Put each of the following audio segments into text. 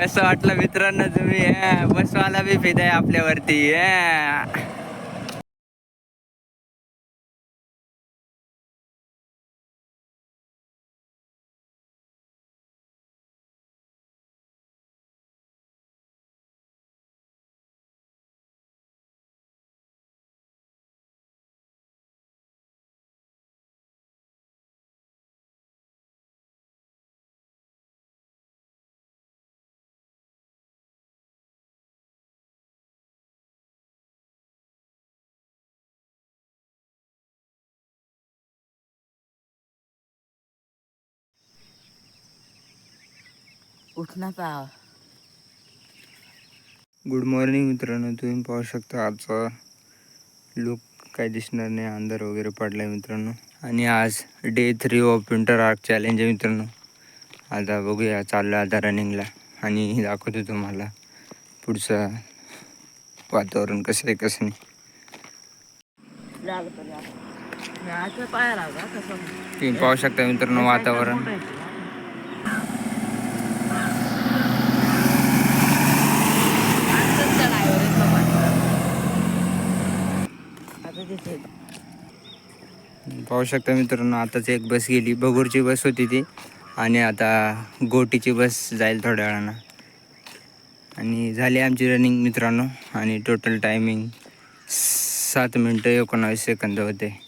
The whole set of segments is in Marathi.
कसं वाटलं मित्रांनो तुम्ही. बसवाला बी फिदाय आपल्यावरती. उठना पाव गुड मॉर्निंग मित्रांनो तुम्ही पाहू शकता आजचा लुक काय दिसणार नाही अंधार वगैरे पडलाय मित्रांनो. आणि आज day three of winter arc challenge आहे मित्रांनो. आता बघूया चाललो आता रनिंगला आणि दाखवतो तुम्हाला पुढचं वातावरण कसं आहे कसं नाही. तुम्ही पाहू शकता मित्रांनो वातावरण आता दिसेल पाहू शकता मित्रांनो आताच एक बस गेली. बगूरची बस होती ती. आणि आता गोटीची बस जाईल थोड्या वेळानं. आणि झाली आमची रनिंग मित्रांनो. आणि टोटल टायमिंग सात मिनटं एकोणावीस सेकंद होते.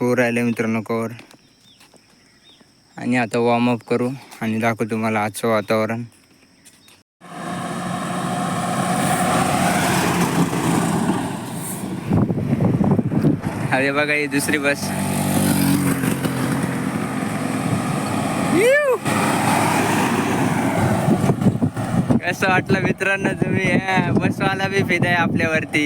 हो राहिले मित्रांनो कवर आणि आता वॉर्मअप करू. आणि दाखवू तुम्हाला आजचं वातावरण. अरे बघा ही दुसरी बस. कसं वाटलं मित्रांनो तुम्ही? बसवाला बी फिदाय आपल्यावरती.